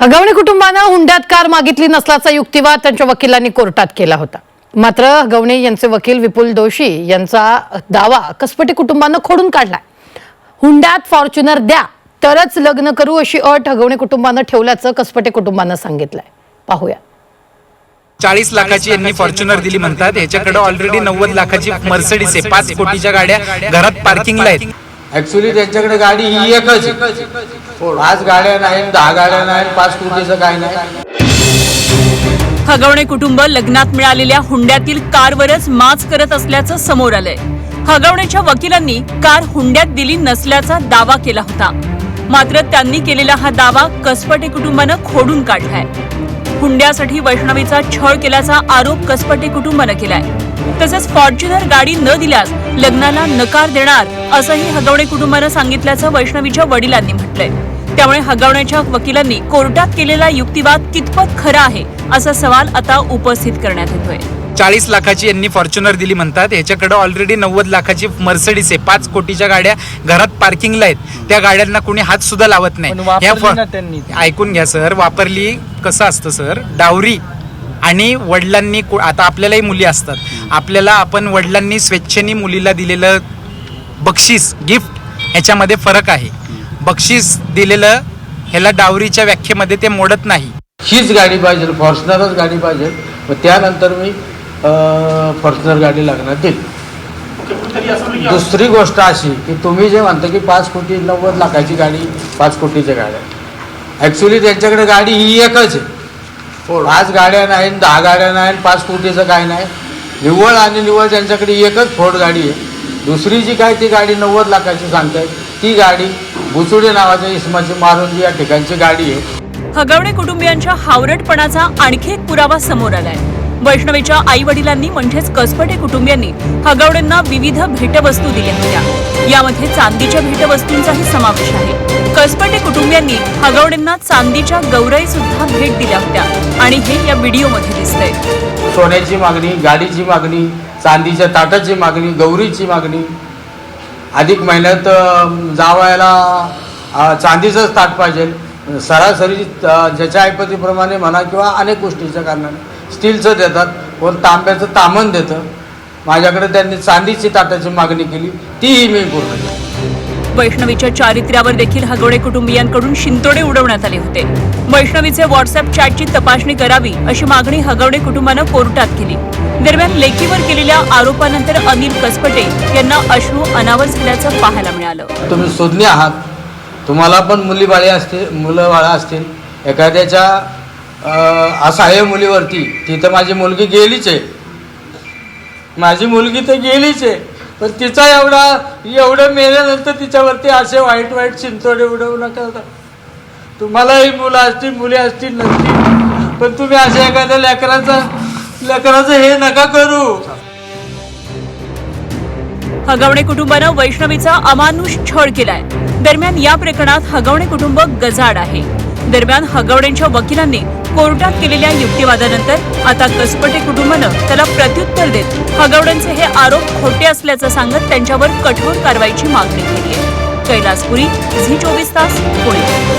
हगवणे कुटुंबानं हुंड्यात कार मागितली नसल्याचा युक्तिवाद त्यांच्या वकिलांनी कोर्टात केला होता. मात्र हगवणे यांचे वकील विपुल दोशी यांचा दावा कसपटी कुटुंबानं खोडून काढलाय. हुंड्यात फॉर्च्युनर द्या तरच लग्न करू अशी अट हगवणे कुटुंबानं ठेवल्याचं कसपटे कुटुंबानं सांगितलंय. पाहूया. चाळीस लाखाची यांनी फॉर्च्युनर दिली म्हणतात. याच्याकडे ऑलरेडी नव्वद लाखाची मर्सडीस आहे. पाच कोटीच्या गाड्या घरात पार्किंगला आहेत. ऍक्च्युली त्यांच्याकडे गाडी ही एकच आहे. पाच गाड्या नाही दहा गाड्या नाही पाच कोटीचं काय नाही. हगवणे कुटुंब लग्नात मिळालेल्या हुंड्यातील कारवरच माच करत असल्याचं समोर आलंय. हगवणेच्या वकिलांनी कार हुंड्यात दिली नसल्याचा दावा केला होता. मात्र त्यांनी केलेला हा दावा कसपटे कुटुंबानं खोडून काढलाय. हुंड्यासाठी वैष्णवीचा छळ केल्याचा आरोप कसपटे कुटुंबानं केलाय. तसंच फॉर्च्युनर गाडी न दिल्यास लग्नाला नकार देणार असंही हगवणे कुटुंबानं सांगितल्याचं वैष्णवीच्या वडिलांनी म्हटलंय. त्यामुळे हगवण्याच्या वकिलांनी कोर्टात केलेला युक्तिवाद कितपत खरा आहे असा सवाल आता उपस्थित करण्यात येतोय. चाळीस लाखाची यांनी फॉर्च्युनर दिली म्हणतात. याच्याकडे ऑलरेडी नव्वद लाखाची मर्सडीज आहे. पाच कोटीच्या गाड्या घरात पार्किंगला आहेत. त्या गाड्यांना कोणी हात सुद्धा लावत नाही. ह्या. ऐकून घ्या सर. वापरली कसं असतं सर? डावरी आणि वडिलांनी को- आता आपल्यालाही मुली असतात. आपल्याला आपण वडिलांनी स्वेच्छेने मुलीला दिलेलं बक्षीस गिफ्ट ह्याच्यामध्ये फरक आहे. बक्षीस दिलेलं ह्याला डावरीच्या व्याख्येमध्ये ते मोडत नाही. हीच गाडी पाहिजे फॉर्च्युनरच गाडी पाहिजे. मग त्यानंतर मी फॉर्च्युनर गाडी लागणार दिली दुसरी गोष्ट अशी की तुम्ही जे म्हणता की पाच कोटी नव्वद लाखाची गाडी पाच कोटीच्या गाड्या ॲक्च्युली त्यांच्याकडे गाडी ही एकच आहे. पाच गाड्या नाही दहा गाड्या नाही पाच कोटीचं काय नाही. निव्वळ आणि निव्वळ त्यांच्याकडे एकच फोर्ड गाडी आहे. दुसरी जी काय ती गाडी नव्वद लाखाची सांगतायत ती गाडी बुचुडे नावाच्या इसमाची मारुंजी या ठिकाणची गाडी आहे. हगवणे कुटुंबियांच्या हावरटपणाचा आणखी एक पुरावा समोर आलाय. वैष्णवीच्या आई वडिलांनी म्हणजेच कसपटे कुटुंबियांनी हगवडेंना विविध भेटवस्तू दिल्या होत्या. यामध्ये चांदीच्या भेटवस्तूंचाही समावेश आहे. कसपटे कुटुंबियांनी हगवडेंना चांदीच्या गौराई सुद्धा भेट दिल्या होत्या आणि हे या व्हिडिओमध्ये दिसतंय. सोन्याची मागणी गाडीची मागणी चांदीच्या ताटाची मागणी गौरीची मागणी. अधिक महिन्यात जावायला चांदीचंच ताट पाहिजे. सरासरी ज्याच्या ऐपतीप्रमाणे म्हणा किंवा अनेक गोष्टीच्या कारणाने. स्टीलचं देतात कोण तांब्याचं तामण देतं. माझ्याकडे त्यांनी चांदीची ताटाची मागणी केली तीही मी पूर्ण केली. वैष्णवीच्या चारित्र्यावर देखील हगवणे कुटुंबियांकडून शिंतोडे उडवण्यात आले होते. वैष्णवीचे व्हॉट्सअप चॅटची तपासणी करावी अशी मागणी हगवणे कुटुंबानं कोर्टात केली. दरम्यान लेखीवर केलेल्या आरोपानंतर अनिल कसपटे यांना अश्रू अनावर झाल्याचं पाहायला मिळालं. तुम्ही सुज्ञ आहात. तुम्हाला पण मुली बाळे असतील मुलं बाळा असतील एखाद्याच्या असं आहे मुलीवरती. तिथं माझी मुलगी गेलीच आहे. माझी मुलगी तर गेलीच आहे. पण तिचा एवढा एवढं मेल्यानंतर तिच्यावरती असे वाईट वाईट चिंतोडे उडवू नका. तुम्हालाही मुलं असतील मुली असतील नसतील. पण तुम्ही अशा एखाद्या लेकराचं लेकराचं हे नका करू. हगवणे कुटुंबानं वैष्णवीचा अमानुष छळ केलाय. दरम्यान या प्रकरणात हगवणे कुटुंब गजाड आहे. दरम्यान हगवणेंच्या वकिलांनी कोर्टात केलेल्या युक्तिवादानंतर आता कसपटे कुटुंबानं त्याला प्रत्युत्तर देत हगवड्यांचे हे आरोप खोटे असल्याचं सांगत त्यांच्यावर कठोर कारवाईची मागणी केली आहे. कैलासपुरी झी चोवीस तास पुणे.